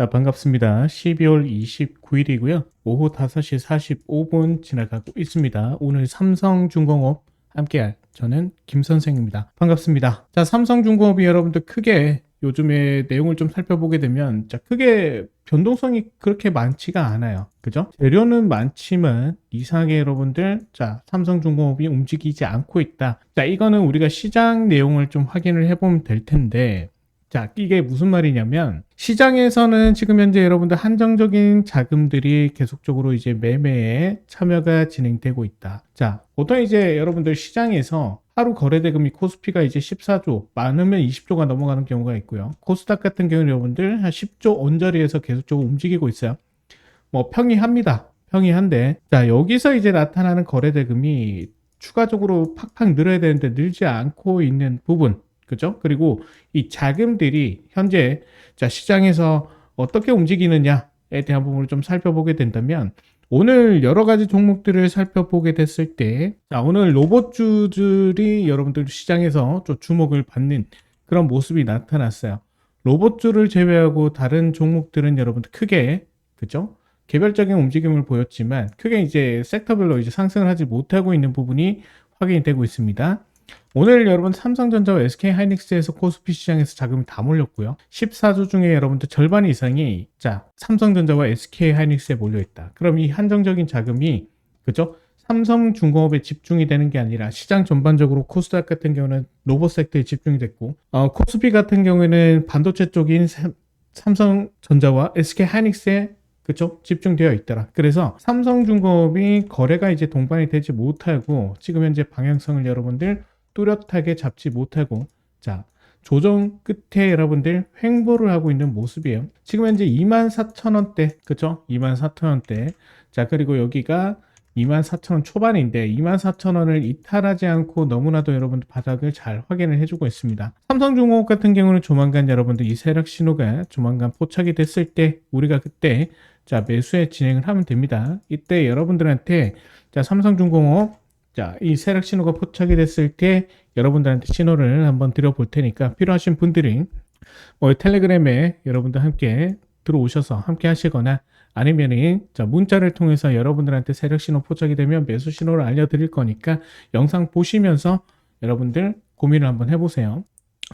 자, 반갑습니다. 12월 29일이고요. 오후 5시 45분 지나가고 있습니다. 오늘 삼성중공업 함께할 저는 김 선생입니다. 반갑습니다. 자, 삼성중공업이 여러분들 크게 요즘에 내용을 좀 살펴보게 되면 자, 크게 변동성이 그렇게 많지가 않아요. 그죠? 재료는 많지만 이상하게 여러분들 자, 삼성중공업이 움직이지 않고 있다. 자, 이거는 우리가 시장 내용을 좀 확인을 해보면 될 텐데 자, 이게 무슨 말이냐면 시장에서는 지금 현재 여러분들 한정적인 자금들이 계속적으로 이제 매매에 참여가 진행되고 있다. 자, 보통 이제 여러분들 시장에서 하루 거래 대금이 코스피가 이제 14조, 많으면 20조가 넘어가는 경우가 있고요. 코스닥 같은 경우는 여러분들 한 10조 언저리에서 계속적으로 움직이고 있어요. 뭐 평이합니다. 평이한데 자, 여기서 이제 나타나는 거래 대금이 추가적으로 팍팍 늘어야 되는데 늘지 않고 있는 부분 그죠? 그리고 이 자금들이 현재 자 시장에서 어떻게 움직이느냐에 대한 부분을 좀 살펴보게 된다면 오늘 여러 가지 종목들을 살펴보게 됐을 때 자, 오늘 로봇주들이 여러분들 시장에서 좀 주목을 받는 그런 모습이 나타났어요. 로봇주를 제외하고 다른 종목들은 여러분들 크게 그죠? 개별적인 움직임을 보였지만 크게 이제 섹터별로 이제 상승을 하지 못하고 있는 부분이 확인이 되고 있습니다. 오늘 여러분 삼성전자와 SK 하이닉스에서 코스피 시장에서 자금이 다 몰렸고요. 14주 중에 여러분들 절반 이상이 자 삼성전자와 SK 하이닉스에 몰려 있다. 그럼 이 한정적인 자금이 그죠? 삼성중공업에 집중이 되는 게 아니라 시장 전반적으로 코스닥 같은 경우는 로봇 섹터에 집중이 됐고 어, 코스피 같은 경우에는 반도체 쪽인 삼- 삼성전자와 SK 하이닉스에 그쵸? 집중되어 있더라. 그래서 삼성중공업이 거래가 이제 동반이 되지 못하고 지금 현재 방향성을 여러분들 뚜렷하게 잡지 못하고 자 조정 끝에 여러분들 횡보를 하고 있는 모습이에요. 지금 현재 24,000원대 그쵸? 24,000원대 자 그리고 여기가 24,000원 초반인데 24,000원을 이탈하지 않고 너무나도 여러분들 바닥을 잘 확인을 해주고 있습니다. 삼성중공업 같은 경우는 조만간 여러분들 이 세력 신호가 조만간 포착이 됐을 때 우리가 그때 자 매수에 진행을 하면 됩니다. 이때 여러분들한테 자 삼성중공업 자 이 세력 신호가 포착이 됐을 때 여러분들한테 신호를 한번 드려볼 테니까 필요하신 분들이 뭐 텔레그램에 여러분들 함께 들어오셔서 함께 하시거나 아니면은 자 문자를 통해서 여러분들한테 세력 신호 포착이 되면 매수 신호를 알려드릴 거니까 영상 보시면서 여러분들 고민을 한번 해보세요.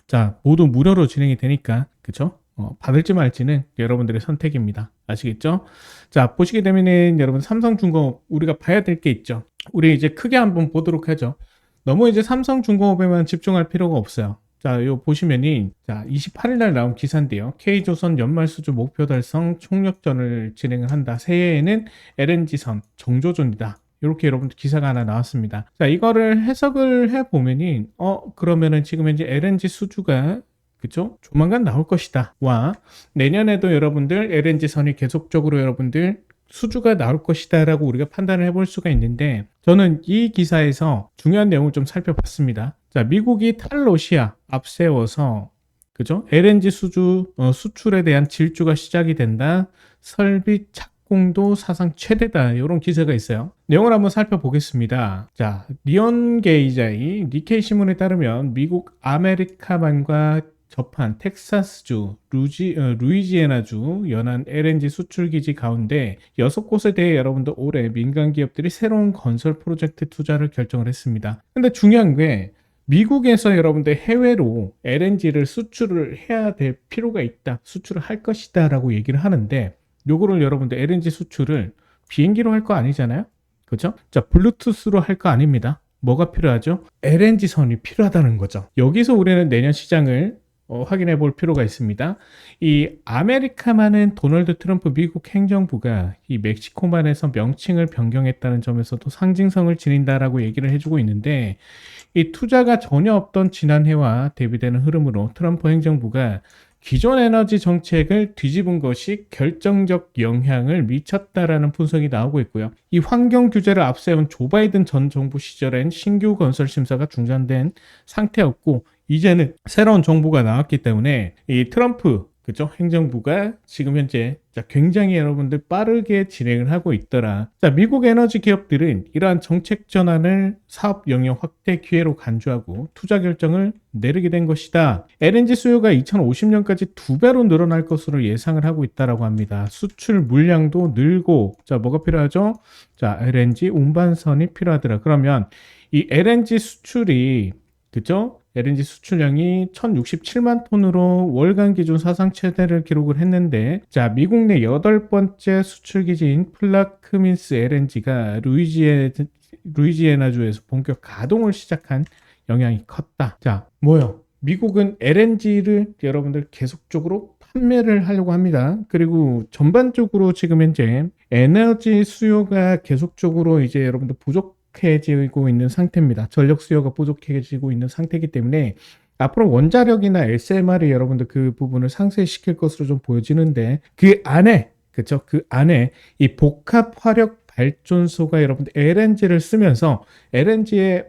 자 모두 무료로 진행이 되니까 그쵸? 어, 받을지 말지는 여러분들의 선택입니다. 아시겠죠? 자 보시게 되면은 여러분 삼성중공업 우리가 봐야 될 게 있죠. 우리 이제 크게 한번 보도록 하죠. 너무 이제 삼성중공업에만 집중할 필요가 없어요. 자, 요 보시면이 자, 28일 날 나온 기사인데요. K조선 연말 수주 목표 달성 총력전을 진행을 한다. 새해에는 LNG선 정조준이다. 이렇게 여러분들 기사가 하나 나왔습니다. 자, 이거를 해석을 해 보면이 어, 그러면은 지금 현재 LNG 수주가 그죠? 조만간 나올 것이다. 와, 내년에도 여러분들 LNG선이 계속적으로 여러분들 수주가 나올 것이다 라고 우리가 판단을 해볼 수가 있는데 저는 이 기사에서 중요한 내용을 좀 살펴봤습니다. 자, 미국이 탈러시아 앞세워서 그죠? LNG 수주 어, 수출에 대한 질주가 시작이 된다. 설비 착공도 사상 최대다. 이런 기사가 있어요. 내용을 한번 살펴보겠습니다. 자, 리언 게이자이 니케이 신문에 따르면 미국 아메리카만과 접한 텍사스주, 루지, 어, 루이지애나주 연안 LNG 수출 기지 가운데 여섯 곳에 대해 여러분들 올해 민간 기업들이 새로운 건설 프로젝트 투자를 결정을 했습니다. 근데 중요한 게 미국에서 여러분들 해외로 LNG를 수출을 해야 될 필요가 있다. 수출을 할 것이다 라고 얘기를 하는데 요거를 여러분들 LNG 수출을 비행기로 할 거 아니잖아요. 그죠? 자, 블루투스로 할 거 아닙니다. 뭐가 필요하죠? LNG 선이 필요하다는 거죠. 여기서 우리는 내년 시장을 어, 확인해 볼 필요가 있습니다. 이 아메리카만은 도널드 트럼프 미국 행정부가 이 멕시코만에서 명칭을 변경했다는 점에서도 상징성을 지닌다라고 얘기를 해주고 있는데 이 투자가 전혀 없던 지난해와 대비되는 흐름으로 트럼프 행정부가 기존 에너지 정책을 뒤집은 것이 결정적 영향을 미쳤다라는 분석이 나오고 있고요. 이 환경 규제를 앞세운 조 바이든 전 정부 시절엔 신규 건설 심사가 중단된 상태였고 이제는 새로운 정부가 나왔기 때문에 이 트럼프 그죠? 행정부가 지금 현재 자, 굉장히 여러분들 빠르게 진행을 하고 있더라. 자, 미국 에너지 기업들은 이러한 정책 전환을 사업 영역 확대 기회로 간주하고 투자 결정을 내리게 된 것이다. LNG 수요가 2050년까지 두 배로 늘어날 것으로 예상을 하고 있다라고 합니다. 수출 물량도 늘고 자, 뭐가 필요하죠? 자, LNG 운반선이 필요하더라. 그러면 이 LNG 수출이 그죠? LNG 수출량이 1067만 톤으로 월간 기준 사상 최대를 기록을 했는데 자 미국 내 여덟 번째 수출 기지인 플라크민스 LNG가 루이지에, 루이지애나주에서 본격 가동을 시작한 영향이 컸다. 자 뭐요? 미국은 LNG를 여러분들 계속적으로 판매를 하려고 합니다. 그리고 전반적으로 지금 현재 에너지 수요가 계속적으로 이제 여러분들 부족 부족해지고 있는 상태입니다. 전력 수요가 부족해지고 있는 상태이기 때문에 앞으로 원자력이나 SMR이 여러분들 그 부분을 상쇄시킬 것으로 좀 보여지는데 그 안에 그쵸 그 안에 이 복합 화력 발전소가 여러분들 LNG를 쓰면서 LNG의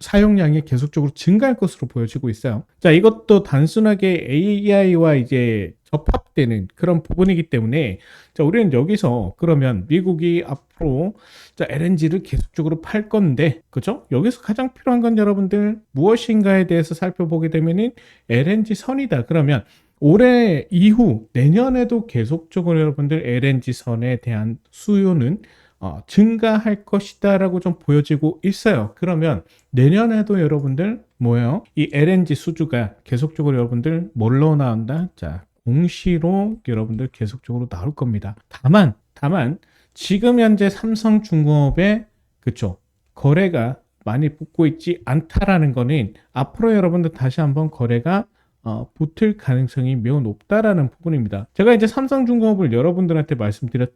사용량이 계속적으로 증가할 것으로 보여지고 있어요. 자, 이것도 단순하게 AI와 이제 접합되는 그런 부분이기 때문에 자, 우리는 여기서 그러면 미국이 앞으로 자, LNG를 계속적으로 팔 건데 그죠? 여기서 가장 필요한 건 여러분들 무엇인가에 대해서 살펴보게 되면은 LNG 선이다. 그러면 올해 이후 내년에도 계속적으로 여러분들 LNG 선에 대한 수요는 어, 증가할 것이다라고 좀 보여지고 있어요. 그러면 내년에도 여러분들 뭐예요? 이 LNG 수주가 계속적으로 여러분들 뭘로 나온다? 자, 공시로 여러분들 계속적으로 나올 겁니다. 다만, 다만 지금 현재 삼성중공업의 그쵸 거래가 많이 붙고 있지 않다라는 거는 앞으로 여러분들 다시 한번 거래가 어, 붙을 가능성이 매우 높다라는 부분입니다. 제가 이제 삼성중공업을 여러분들한테 말씀드렸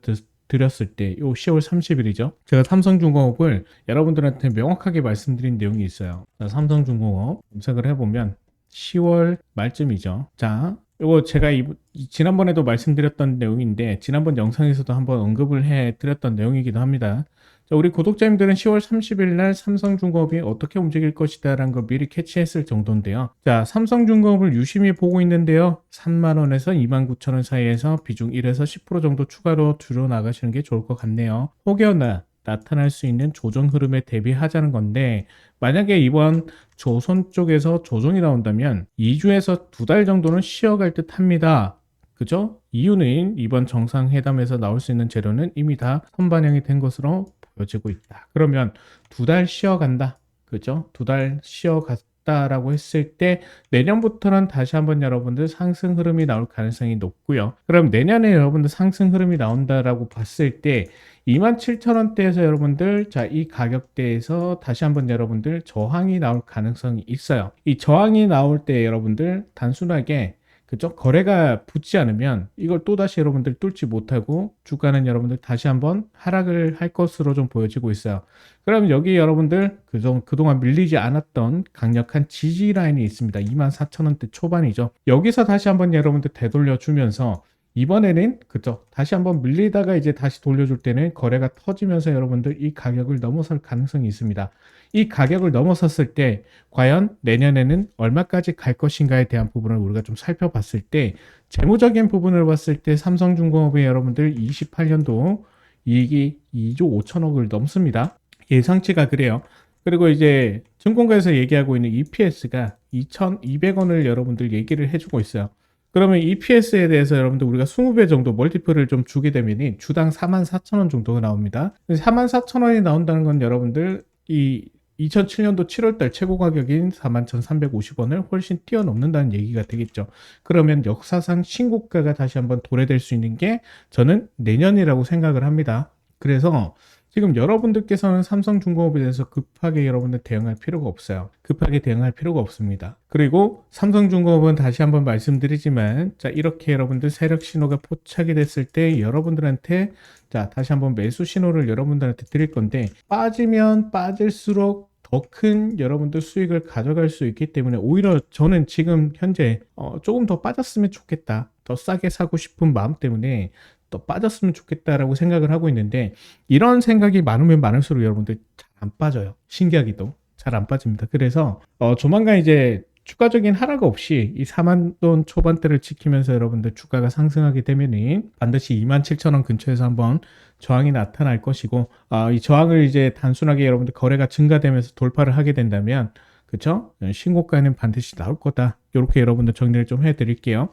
드렸을 때, 요 10월 30일이죠. 제가 삼성중공업을 여러분들한테 명확하게 말씀드린 내용이 있어요. 삼성중공업 검색을 해보면 10월 말쯤이죠. 자, 이거 제가 이, 지난번에도 말씀드렸던 내용인데 지난번 영상에서도 한번 언급을 해 드렸던 내용이기도 합니다. 자, 우리 구독자님들은 10월 30일 날 삼성중공업이 어떻게 움직일 것이다 라는 걸 미리 캐치했을 정도인데요. 자, 삼성중공업을 유심히 보고 있는데요. 3만 원에서 2만 9천 원 사이에서 비중 1에서 10% 정도 추가로 줄여 나가시는 게 좋을 것 같네요. 혹여나 나타날 수 있는 조정 흐름에 대비하자는 건데 만약에 이번 조선 쪽에서 조정이 나온다면 2주에서 두 달 정도는 쉬어갈 듯 합니다. 그죠? 이유는 이번 정상회담에서 나올 수 있는 재료는 이미 다 선반영이 된 것으로 보여지고 있다. 그러면 두 달 쉬어간다. 그죠? 두 달 쉬어갔 다라고 했을 때 내년부터는 다시 한번 여러분들 상승 흐름이 나올 가능성이 높고요. 그럼 내년에 여러분들 상승 흐름이 나온다라고 봤을 때 27,000원대에서 여러분들 자 이 가격대에서 다시 한번 여러분들 저항이 나올 가능성이 있어요. 이 저항이 나올 때 여러분들 단순하게 그죠? 거래가 붙지 않으면 이걸 또다시 여러분들 뚫지 못하고 주가는 여러분들 다시 한번 하락을 할 것으로 좀 보여지고 있어요. 그럼 여기 여러분들 그동, 그동안 밀리지 않았던 강력한 지지 라인이 있습니다. 24,000원대 초반이죠. 여기서 다시 한번 여러분들 되돌려 주면서 이번에는 그죠 다시 한번 밀리다가 이제 다시 돌려줄 때는 거래가 터지면서 여러분들 이 가격을 넘어설 가능성이 있습니다. 이 가격을 넘어섰을 때 과연 내년에는 얼마까지 갈 것인가에 대한 부분을 우리가 좀 살펴봤을 때 재무적인 부분을 봤을 때 삼성중공업의 여러분들 28년도 이익이 2조 5천억을 넘습니다. 예상치가 그래요. 그리고 이제 증권가에서 얘기하고 있는 EPS가 2,200원을 여러분들 얘기를 해주고 있어요. 그러면 EPS에 대해서 여러분들 우리가 20배 정도 멀티플을 좀 주게 되면 주당 44,000원 정도가 나옵니다. 44,000원이 나온다는 건 여러분들 이 2007년도 7월달 최고 가격인 41,350원을 훨씬 뛰어넘는다는 얘기가 되겠죠. 그러면 역사상 신고가가 다시 한번 도래될 수 있는 게 저는 내년이라고 생각을 합니다. 그래서 지금 여러분들께서는 삼성중공업에 대해서 급하게 여러분들 대응할 필요가 없어요. 급하게 대응할 필요가 없습니다. 그리고 삼성중공업은 다시 한번 말씀드리지만 자 이렇게 여러분들 세력 신호가 포착이 됐을 때 여러분들한테 자 다시 한번 매수 신호를 여러분들한테 드릴 건데 빠지면 빠질수록 더큰 여러분들 수익을 가져갈 수 있기 때문에 오히려 저는 지금 현재 어, 조금 더 빠졌으면 좋겠다. 더 싸게 사고 싶은 마음 때문에 더 빠졌으면 좋겠다라고 생각을 하고 있는데 이런 생각이 많으면 많을수록 여러분들 잘 안 빠져요. 신기하기도 잘 안 빠집니다. 그래서 어, 조만간 이제 추가적인 하락 없이 이 4만 원 초반대를 지키면서 여러분들 주가가 상승하게 되면은 반드시 2만 7천 원 근처에서 한번 저항이 나타날 것이고 아, 이 저항을 이제 단순하게 여러분들 거래가 증가되면서 돌파를 하게 된다면 그쵸? 신고가는 반드시 나올 거다. 이렇게 여러분들 정리를 좀 해드릴게요.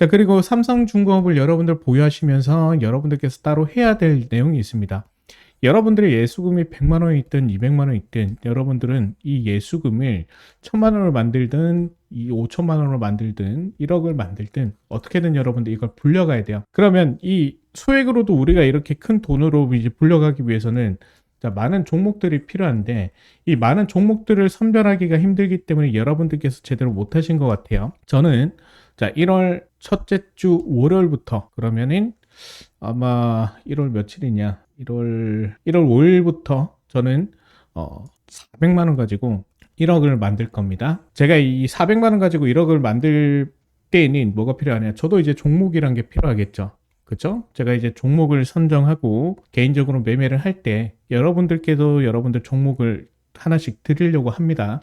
자 그리고 삼성중공업을 여러분들 보유하시면서 여러분들께서 따로 해야 될 내용이 있습니다. 여러분들의 예수금이 100만 원이 있든 200만 원이 있든 여러분들은 이 예수금을 1000만 원을 만들든 이 5천만 원을 만들든 1억을 만들든 어떻게든 여러분들 이걸 불려가야 돼요. 그러면 이 소액으로도 우리가 이렇게 큰 돈으로 이제 불려가기 위해서는 자, 많은 종목들이 필요한데 이 많은 종목들을 선별하기가 힘들기 때문에 여러분들께서 제대로 못하신 것 같아요. 저는 자 1월 첫째 주 월요일부터 그러면은 아마 1월 며칠이냐 1월 1월 5일부터 저는 어 400만 원 가지고 1억을 만들 겁니다. 제가 이 400만 원 가지고 1억을 만들 때에는 뭐가 필요하냐? 저도 이제 종목이란 게 필요하겠죠. 그죠? 제가 이제 종목을 선정하고 개인적으로 매매를 할 때 여러분들께도 여러분들 종목을 하나씩 드리려고 합니다.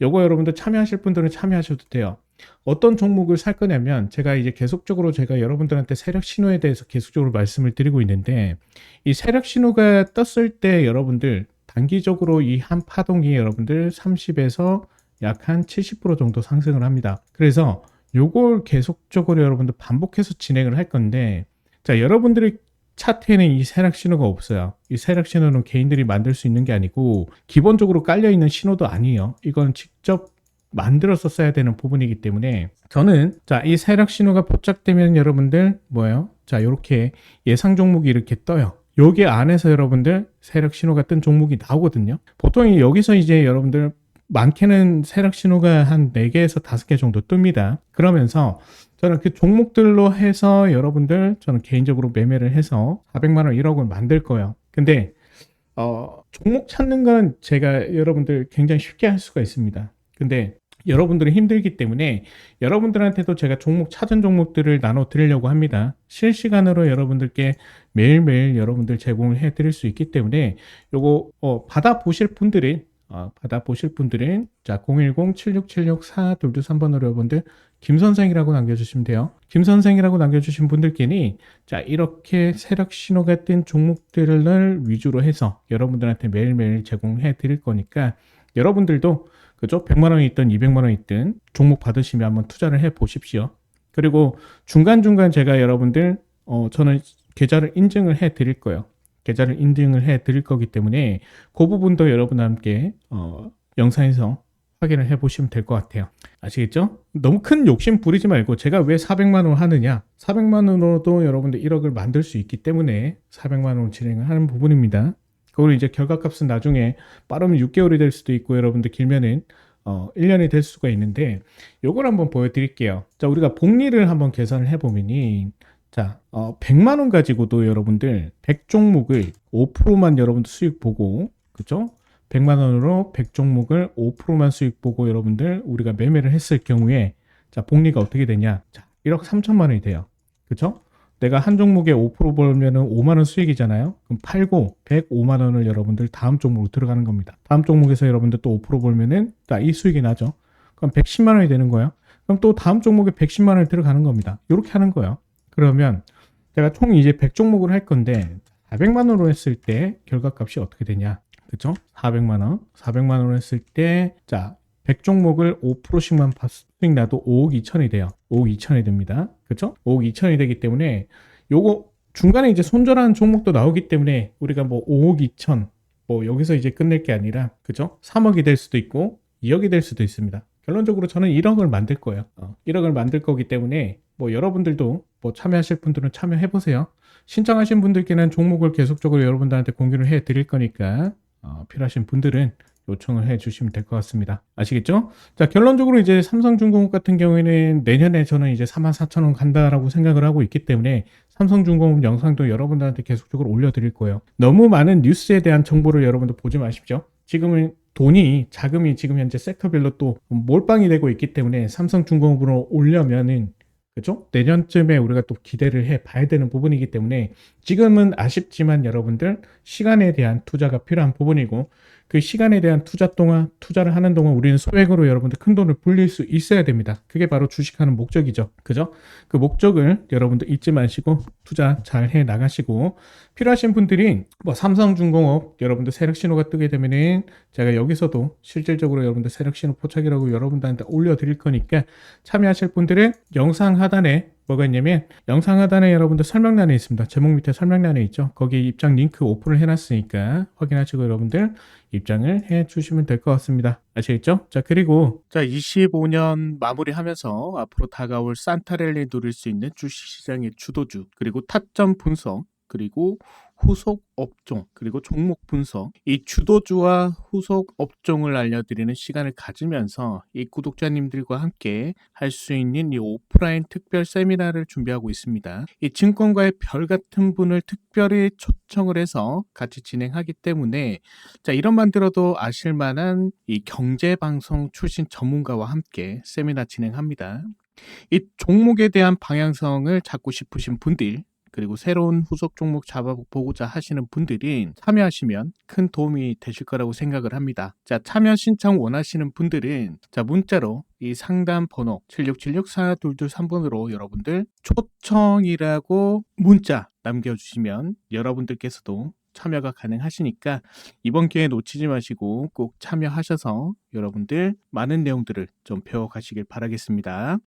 요거 여러분들 참여하실 분들은 참여하셔도 돼요. 어떤 종목을 살 거냐면 제가 이제 계속적으로 제가 여러분들한테 세력 신호에 대해서 계속적으로 말씀을 드리고 있는데 이 세력 신호가 떴을 때 여러분들 단기적으로 이 한 파동이 여러분들 30에서 약 한 70% 정도 상승을 합니다. 그래서 요걸 계속적으로 여러분들 반복해서 진행을 할 건데 자 여러분들이 차트에는 이 세력 신호가 없어요. 이 세력 신호는 개인들이 만들 수 있는 게 아니고 기본적으로 깔려 있는 신호도 아니에요. 이건 직접 만들어서 써야 되는 부분이기 때문에 저는 자 이 세력 신호가 포착되면 여러분들 뭐예요? 자 이렇게 예상 종목이 이렇게 떠요. 여기 안에서 여러분들 세력 신호가 뜬 종목이 나오거든요. 보통 여기서 이제 여러분들 많게는 세력 신호가 한 4개에서 5개 정도 뜹니다. 그러면서 저는 그 종목들로 해서 여러분들 저는 개인적으로 매매를 해서 400만 원 1억을 만들 거예요. 근데 어, 종목 찾는 건 제가 여러분들 굉장히 쉽게 할 수가 있습니다. 근데 여러분들이 힘들기 때문에 여러분들한테도 제가 종목 찾은 종목들을 나눠 드리려고 합니다. 실시간으로 여러분들께 매일매일 여러분들 제공을 해 드릴 수 있기 때문에 요거 어, 받아 보실 분들이 어, 받아 보실 분들은 자 010-7676-4223번으로 여러분들 김 선생이라고 남겨주시면 돼요. 김 선생이라고 남겨주신 분들께는 자 이렇게 세력 신호가 뜬 종목들을 위주로 해서 여러분들한테 매일매일 제공해 드릴 거니까 여러분들도 그죠? 100만 원이 있든 200만 원이 있든 종목 받으시면 한번 투자를 해 보십시오. 그리고 중간중간 제가 여러분들 어 저는 계좌를 인증을 해 드릴 거예요. 계좌를 인증을 해 드릴 거기 때문에 그 부분도 여러분과 함께 어 영상에서 확인을 해 보시면 될 것 같아요. 아시겠죠? 너무 큰 욕심 부리지 말고 제가 왜 400만 원 하느냐? 400만 원으로도 여러분들 1억을 만들 수 있기 때문에 400만 원 진행을 하는 부분입니다. 그리고 이제 결과값은 나중에 빠르면 6개월이 될 수도 있고 여러분들 길면은 어, 1년이 될 수가 있는데 요걸 한번 보여드릴게요. 자, 우리가 복리를 한번 계산을 해보면이 자, 어, 100만 원 가지고도 여러분들 100종목을 5%만 여러분들 수익 보고 그죠? 100만 원으로 100종목을 5%만 수익 보고 여러분들 우리가 매매를 했을 경우에 자, 복리가 어떻게 되냐? 자, 1억 3천만 원이 돼요. 그죠? 내가 한 종목에 5% 벌면은 5만 원 수익이잖아요. 그럼 팔고 105만 원을 여러분들 다음 종목으로 들어가는 겁니다. 다음 종목에서 여러분들 또 5% 벌면은 이 수익이 나죠. 그럼 110만 원이 되는 거예요. 그럼 또 다음 종목에 110만 원을 들어가는 겁니다. 이렇게 하는 거예요. 그러면 제가 총 이제 100종목을 할 건데 400만 원으로 했을 때 결과값이 어떻게 되냐? 그죠? 400만 원. 400만 원으로 했을 때 자, 100종목을 5%씩만 수익 나도 5억 2천이 돼요. 5억 2천이 됩니다. 그렇죠? 5억 2천이 되기 때문에 요거 중간에 이제 손절하는 종목도 나오기 때문에 우리가 뭐 5억 2천 뭐 여기서 이제 끝낼 게 아니라 그죠? 3억이 될 수도 있고 2억이 될 수도 있습니다. 결론적으로 저는 1억을 만들 거예요. 어, 1억을 만들 거기 때문에 뭐 여러분들도 뭐 참여하실 분들은 참여해 보세요. 신청하신 분들께는 종목을 계속적으로 여러분들한테 공유를 해 드릴 거니까 어, 필요하신 분들은 요청을 해 주시면 될 것 같습니다. 아시겠죠? 자, 결론적으로 이제 삼성중공업 같은 경우에는 내년에 저는 이제 44,000원 간다라고 생각을 하고 있기 때문에 삼성중공업 영상도 여러분들한테 계속적으로 올려드릴 거예요. 너무 많은 뉴스에 대한 정보를 여러분들 보지 마십시오. 지금은 돈이 자금이 지금 현재 섹터별로 또 몰빵이 되고 있기 때문에 삼성중공업으로 올려면은 그죠? 내년쯤에 우리가 또 기대를 해 봐야 되는 부분이기 때문에 지금은 아쉽지만 여러분들 시간에 대한 투자가 필요한 부분이고 그 시간에 대한 투자 동안 투자를 하는 동안 우리는 소액으로 여러분들 큰 돈을 불릴 수 있어야 됩니다. 그게 바로 주식하는 목적이죠. 그죠? 그 목적을 여러분들 잊지 마시고 투자 잘 해 나가시고 필요하신 분들이 뭐 삼성중공업 여러분들 세력 신호가 뜨게 되면은 제가 여기서도 실질적으로 여러분들 세력 신호 포착이라고 여러분들한테 올려드릴 거니까 참여하실 분들은 영상 하단에 뭐가 있냐면 영상 하단에 여러분들 설명란에 있습니다. 제목 밑에 설명란에 있죠. 거기 입장 링크 오픈을 해놨으니까 확인하시고 여러분들 입장을 해 주시면 될 것 같습니다. 아시겠죠? 자 그리고 자 25년 마무리하면서 앞으로 다가올 산타랠리 누릴 수 있는 주식시장의 주도주 그리고 타점 분석 그리고 후속 업종 그리고 종목 분석 이 주도주와 후속 업종을 알려드리는 시간을 가지면서 이 구독자님들과 함께 할 수 있는 이 오프라인 특별 세미나를 준비하고 있습니다. 이 증권가의 별 같은 분을 특별히 초청을 해서 같이 진행하기 때문에 자 이런만 들어도 아실 만한 이 경제 방송 출신 전문가와 함께 세미나 진행합니다. 이 종목에 대한 방향성을 잡고 싶으신 분들 그리고 새로운 후속 종목 잡아보고자 하시는 분들이 참여하시면 큰 도움이 되실 거라고 생각을 합니다. 자, 참여 신청 원하시는 분들은 자, 문자로 이 상담 번호 76764223번으로 여러분들 초청이라고 문자 남겨주시면 여러분들께서도 참여가 가능하시니까 이번 기회 놓치지 마시고 꼭 참여하셔서 여러분들 많은 내용들을 좀 배워가시길 바라겠습니다.